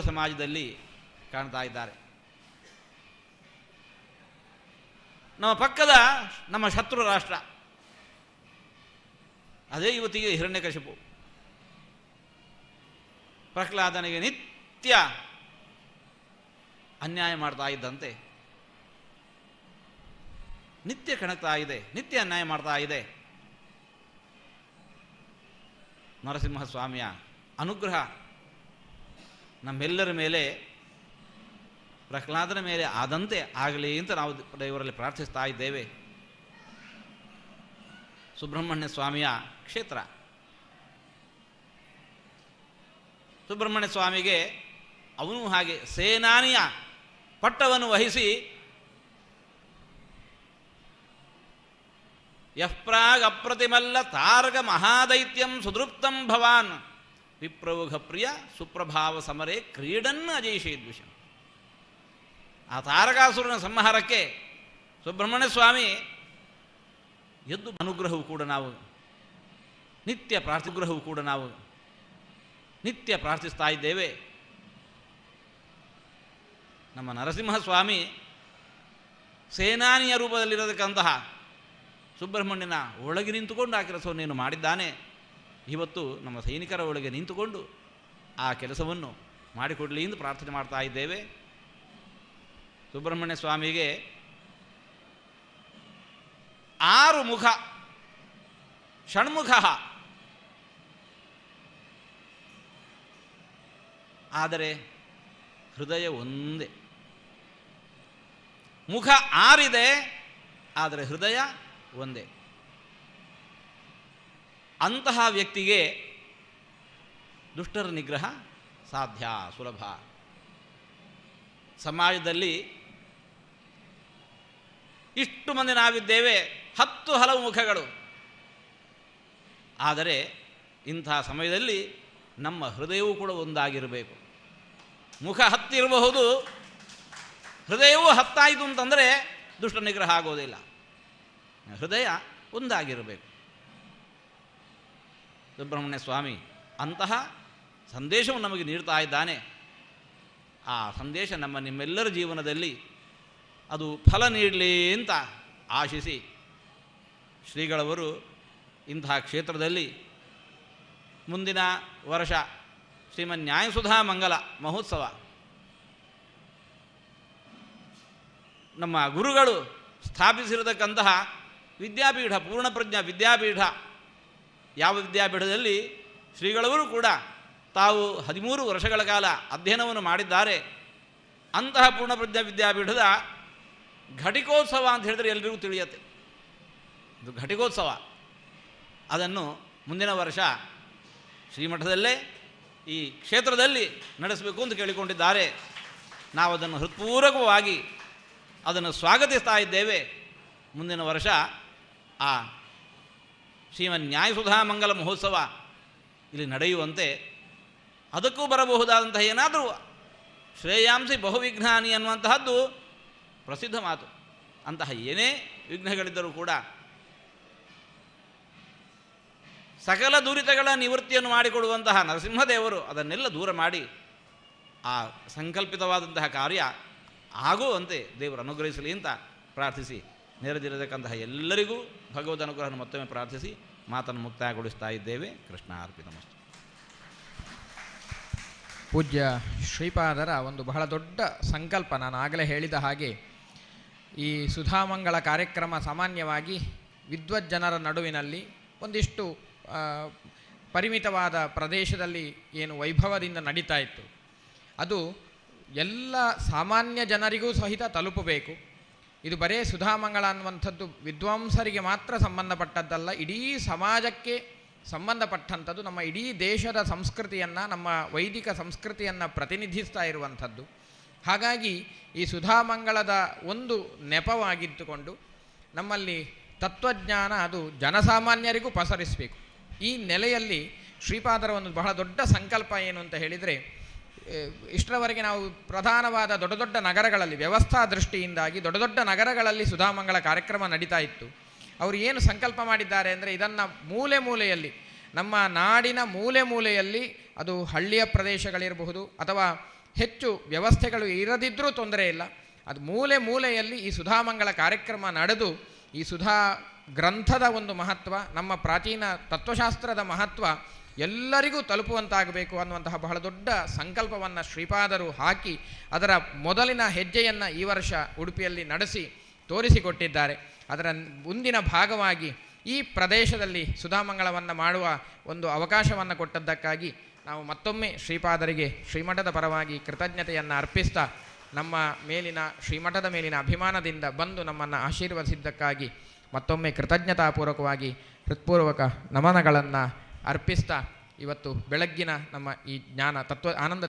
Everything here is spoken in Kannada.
ಸಮಾಜದಲ್ಲಿ ಕಾಣ್ತಾ ಇದ್ದಾರೆ. ನಮ್ಮ ಪಕ್ಕದ ನಮ್ಮ ಶತ್ರು ರಾಷ್ಟ್ರ. ಅದೇ ಇವತ್ತಿಗೆ ಹಿರಣ್ಯಕಶಿಪು ಪ್ರಹ್ಲಾದನಿಗೆ ನಿತ್ಯ ಅನ್ಯಾಯ ಮಾಡ್ತಾ ಇದ್ದಂತೆ. ನಿತ್ಯ ಕಣಕ್ತಾ ಇದೆ, ನಿತ್ಯ ಅನ್ಯಾಯ ಮಾಡ್ತಾ ಇದೆ. ನರಸಿಂಹಸ್ವಾಮಿಯ ಅನುಗ್ರಹ ನಮ್ಮೆಲ್ಲರ ಮೇಲೆ, ಪ್ರಹ್ಲಾದನ ಮೇಲೆ ಆದಂತೆ ಆಗಲಿ ಅಂತ ನಾವು ದೇವರಲ್ಲಿ ಪ್ರಾರ್ಥಿಸ್ತಾ ಇದ್ದೇವೆ. ಸುಬ್ರಹ್ಮಣ್ಯ ಸ್ವಾಮಿಯ ಕ್ಷೇತ್ರ. ಸುಬ್ರಹ್ಮಣ್ಯ ಸ್ವಾಮಿಗೆ ಅವನು ಹಾಗೆ ಸೇನಾನಿಯ ಪಟ್ಟವನ್ನು ವಹಿಸಿ ಯಃಪ್ರಾಗ್ ಅಪ್ರತಿಮಲ್ಲ ತಾರಕ ಮಹಾದೈತ್ಯಂ ಸುದೃಪ್ತಂ ಭವಾನ್. ವಿಪ್ರೌಘ ಪ್ರಿಯ ಸುಪ್ರಭಾವ ಸಮರೇ ಕ್ರೀಡನ್ನ ಅಜಯಿಷೇದ್ವಿಷಂ ಆ ತಾರಕಾಸುರನ ಸಂಹಾರಕ್ಕೆ ಸುಬ್ರಹ್ಮಣ್ಯ ಸ್ವಾಮಿ ಎದ್ದು ಅನುಗ್ರಹವು ಕೂಡ ನಾವು, ನಿತ್ಯ ಪ್ರಾರ್ಥಿಗ್ರಹವು ಕೂಡ ನಾವು ನಿತ್ಯ ಪ್ರಾರ್ಥಿಸ್ತಾ ಇದ್ದೇವೆ. ನಮ್ಮ ನರಸಿಂಹ ಸ್ವಾಮಿ ಸೇನಾನಿಯ ರೂಪದಲ್ಲಿರತಕ್ಕಂತಹ ಸುಬ್ರಹ್ಮಣ್ಯನ ಒಳಗೆ ನಿಂತುಕೊಂಡು ಆ ಕೆಲಸವನ್ನು ನೀನು ಮಾಡಿದ್ದಾನೆ. ಇವತ್ತು ನಮ್ಮ ಸೈನಿಕರ ಒಳಗೆ ನಿಂತುಕೊಂಡು ಆ ಕೆಲಸವನ್ನು ಮಾಡಿಕೊಡಲಿ ಎಂದು ಪ್ರಾರ್ಥನೆ ಮಾಡ್ತಾ ಇದ್ದೇವೆ. ಸುಬ್ರಹ್ಮಣ್ಯ ಸ್ವಾಮಿಗೆ ಆರು ಮುಖ, ಷಣ್ಮುಖ. ಆದರೆ ಹೃದಯ ಒಂದೇ. ಮುಖ ಆರಿದೆ, ಆದರೆ ಹೃದಯ ಒಂದೇ. ಅಂತಹ ವ್ಯಕ್ತಿಗೆ ದುಷ್ಟರ ನಿಗ್ರಹ ಸಾಧ್ಯ, ಸುಲಭ. ಸಮಾಜದಲ್ಲಿ ಇಷ್ಟು ಮಂದಿ ನಾವಿದ್ದೇವೆ, ಹತ್ತು ಹಲವು ಮುಖಗಳು. ಆದರೆ ಇಂಥ ಸಮಯದಲ್ಲಿ ನಮ್ಮ ಹೃದಯವೂ ಕೂಡ ಒಂದಾಗಿರಬೇಕು. ಮುಖ ಹತ್ತಿರಬಹುದು, ಹೃದಯವೂ ಹತ್ತಾಯಿತು ಅಂತಂದರೆ ದುಷ್ಟ ನಿಗ್ರಹ ಆಗೋದಿಲ್ಲ. ಹೃದಯ ಒಂದಾಗಿರಬೇಕು. ಸುಬ್ರಹ್ಮಣ್ಯ ಸ್ವಾಮಿ, ಅಂತಹ ಸಂದೇಶವನ್ನು ನಮಗೆ ನೀಡ್ತಾ ಇದ್ದಾನೆ. ಆ ಸಂದೇಶ ನಮ್ಮ ನಿಮ್ಮೆಲ್ಲರ ಜೀವನದಲ್ಲಿ ಅದು ಫಲ ನೀಡಲಿ ಅಂತ ಆಶಿಸಿ ಶ್ರೀಗಳವರು ಇಂತಹ ಕ್ಷೇತ್ರದಲ್ಲಿ ಮುಂದಿನ ವರ್ಷ ಶ್ರೀಮನ್ ನ್ಯಾಯಸುಧಾ ಮಂಗಲ ಮಹೋತ್ಸವ. ನಮ್ಮ ಗುರುಗಳು ಸ್ಥಾಪಿಸಿರತಕ್ಕಂತಹ ವಿದ್ಯಾಪೀಠ, ಪೂರ್ಣಪ್ರಜ್ಞ ವಿದ್ಯಾಪೀಠ ಯಾವ ವಿದ್ಯಾಪೀಠದಲ್ಲಿ ಶ್ರೀಗಳವರು ಕೂಡ ತಾವು ಹದಿಮೂರು ವರ್ಷಗಳ ಕಾಲ ಅಧ್ಯಯನವನ್ನು ಮಾಡಿದ್ದಾರೆ. ಅಂತಹ ಪೂರ್ಣಪ್ರಜ್ಞ ವಿದ್ಯಾಪೀಠದ ಘಟಿಕೋತ್ಸವ ಅಂತ ಹೇಳಿದರೆ ಎಲ್ಲರಿಗೂ ತಿಳಿಯತ್ತೆ. ಇದು ಘಟಿಕೋತ್ಸವ. ಅದನ್ನು ಮುಂದಿನ ವರ್ಷ ಶ್ರೀಮಠದಲ್ಲೇ ಈ ಕ್ಷೇತ್ರದಲ್ಲಿ ನಡೆಸಬೇಕು ಅಂತ ಕೇಳಿಕೊಂಡಿದ್ದಾರೆ. ನಾವು ಅದನ್ನು ಹೃತ್ಪೂರ್ವಕವಾಗಿ ಅದನ್ನು ಸ್ವಾಗತಿಸ್ತಾ ಇದ್ದೇವೆ. ಮುಂದಿನ ವರ್ಷ ಆ ಶ್ರೀಮನ್ ನ್ಯಾಯಸುಧಾ ಮಂಗಲ ಮಹೋತ್ಸವ ಇಲ್ಲಿ ನಡೆಯುವಂತೆ ಅದಕ್ಕೂ ಬರಬಹುದಾದಂತಹ ಏನಾದರೂ ಶ್ರೇಯಾಂಸಿ ಬಹುವಿಘ್ನಾನಿ ಅನ್ನುವಂತಹದ್ದು ಪ್ರಸಿದ್ಧ ಮಾತು ಅಂತಹ ಏನೇ ವಿಘ್ನಗಳಿದ್ದರೂ ಕೂಡ ಸಕಲ ದುರಿತಗಳ ನಿವೃತ್ತಿಯನ್ನು ಮಾಡಿಕೊಡುವಂತಹ ನರಸಿಂಹದೇವರು ಅದನ್ನೆಲ್ಲ ದೂರ ಮಾಡಿ ಆ ಸಂಕಲ್ಪಿತವಾದಂತಹ ಕಾರ್ಯ ಆಗುವಂತೆ ದೇವರು ಅನುಗ್ರಹಿಸಲಿ ಅಂತ ಪ್ರಾರ್ಥಿಸಿ. ನೆರೆದಿರತಕ್ಕಂತಹ ಎಲ್ಲರಿಗೂ ಭಗವದ್ ಅನುಗ್ರಹವನ್ನು ಮತ್ತೊಮ್ಮೆ ಪ್ರಾರ್ಥಿಸಿ ಮಾತನ್ನು ಮುಕ್ತಾಯಗೊಳಿಸ್ತಾ ಇದ್ದೇವೆ. ಕೃಷ್ಣ ಅರ್ಪಿತಮಸ್ತು ಪೂಜ್ಯ ಶ್ರೀಪಾದರ ಒಂದು ಬಹಳ ದೊಡ್ಡ ಸಂಕಲ್ಪ ನಾನು ಆಗಲೇ ಹೇಳಿದ ಹಾಗೆ ಈ ಸುಧಾಮಂಗಳ ಕಾರ್ಯಕ್ರಮ ಸಾಮಾನ್ಯವಾಗಿ ವಿದ್ವಜ್ಜನರ ನಡುವಿನಲ್ಲಿ ಒಂದಿಷ್ಟು ಪರಿಮಿತವಾದ ಪ್ರದೇಶದಲ್ಲಿ ಏನು ವೈಭವದಿಂದ ನಡೀತಾ ಇತ್ತು. ಅದು ಎಲ್ಲ ಸಾಮಾನ್ಯ ಜನರಿಗೂ ಸಹಿತ ತಲುಪಬೇಕು. ಇದು ಬರೇ ಸುಧಾಮಂಗಳ ಅನ್ನುವಂಥದ್ದು ವಿದ್ವಾಂಸರಿಗೆ ಮಾತ್ರ ಸಂಬಂಧಪಟ್ಟದ್ದಲ್ಲ, ಇಡೀ ಸಮಾಜಕ್ಕೆ ಸಂಬಂಧಪಟ್ಟಂಥದ್ದು, ನಮ್ಮ ಇಡೀ ದೇಶದ ಸಂಸ್ಕೃತಿಯನ್ನು, ನಮ್ಮ ವೈದಿಕ ಸಂಸ್ಕೃತಿಯನ್ನು ಪ್ರತಿನಿಧಿಸ್ತಾ ಇರುವಂಥದ್ದು. ಹಾಗಾಗಿ ಈ ಸುಧಾಮಂಗಳದ ಒಂದು ನೆಪವಾಗಿದ್ದುಕೊಂಡು ನಮ್ಮಲ್ಲಿ ತತ್ವಜ್ಞಾನ ಅದು ಜನಸಾಮಾನ್ಯರಿಗೂ ಪಸರಿಸಬೇಕು. ಈ ನೆಲೆಯಲ್ಲಿ ಶ್ರೀಪಾದರ ಒಂದು ಬಹಳ ದೊಡ್ಡ ಸಂಕಲ್ಪ ಏನು ಅಂತ ಹೇಳಿದರೆ ಇಷ್ಟರವರೆಗೆ ನಾವು ಪ್ರಧಾನವಾದ ದೊಡ್ಡ ದೊಡ್ಡ ನಗರಗಳಲ್ಲಿ ವ್ಯವಸ್ಥಾ ದೃಷ್ಟಿಯಿಂದಾಗಿ ದೊಡ್ಡ ದೊಡ್ಡ ನಗರಗಳಲ್ಲಿ ಸುಧಾಮಂಗಳ ಕಾರ್ಯಕ್ರಮ ನಡೀತಾ ಇತ್ತು. ಅವರು ಏನು ಸಂಕಲ್ಪ ಮಾಡಿದ್ದಾರೆ ಅಂದರೆ ಇದನ್ನು ಮೂಲೆ ಮೂಲೆಯಲ್ಲಿ, ನಮ್ಮ ನಾಡಿನ ಮೂಲೆ ಮೂಲೆಯಲ್ಲಿ ಅದು ಹಳ್ಳಿಯ ಪ್ರದೇಶಗಳಿರಬಹುದು ಅಥವಾ ಹೆಚ್ಚು ವ್ಯವಸ್ಥೆಗಳು ಇರದಿದ್ದರೂ ತೊಂದರೆ ಇಲ್ಲ. ಅದು ಮೂಲೆ ಮೂಲೆಯಲ್ಲಿ ಈ ಸುಧಾಮಂಗಳ ಕಾರ್ಯಕ್ರಮ ನಡೆದು ಈ ಸುಧಾ ಗ್ರಂಥದ ಒಂದು ಮಹತ್ವ, ನಮ್ಮ ಪ್ರಾಚೀನ ತತ್ವಶಾಸ್ತ್ರದ ಮಹತ್ವ ಎಲ್ಲರಿಗೂ ತಲುಪುವಂತಾಗಬೇಕು ಅನ್ನುವಂತಹ ಬಹಳ ದೊಡ್ಡ ಸಂಕಲ್ಪವನ್ನು ಶ್ರೀಪಾದರು ಹಾಕಿ ಅದರ ಮೊದಲಿನ ಹೆಜ್ಜೆಯನ್ನು ಈ ವರ್ಷ ಉಡುಪಿಯಲ್ಲಿ ನಡೆಸಿ ತೋರಿಸಿಕೊಟ್ಟಿದ್ದಾರೆ. ಅದರ ಮುಂದಿನ ಭಾಗವಾಗಿ ಈ ಪ್ರದೇಶದಲ್ಲಿ ಸುಧಾಮಂಗಳವನ್ನು ಮಾಡುವ ಒಂದು ಅವಕಾಶವನ್ನು ಕೊಟ್ಟದ್ದಕ್ಕಾಗಿ ನಾವು ಮತ್ತೊಮ್ಮೆ ಶ್ರೀಪಾದರಿಗೆ ಶ್ರೀಮಠದ ಪರವಾಗಿ ಕೃತಜ್ಞತೆಯನ್ನು ಅರ್ಪಿಸ್ತಾ ನಮ್ಮ ಮೇಲಿನ ಶ್ರೀಮಠದ ಮೇಲಿನ ಅಭಿಮಾನದಿಂದ ಬಂದು ನಮ್ಮನ್ನು ಆಶೀರ್ವದಿಸಿದ್ದಕ್ಕಾಗಿ ಮತ್ತೊಮ್ಮೆ ಕೃತಜ್ಞತಾಪೂರ್ವಕವಾಗಿ ಹೃತ್ಪೂರ್ವಕ ನಮನಗಳನ್ನು ಅರ್ಪಿಸ್ತಾ ಇವತ್ತು ಬೆಳಗ್ಗಿನ ನಮ್ಮ ಈ ಜ್ಞಾನ ತತ್ವ ಆನಂದ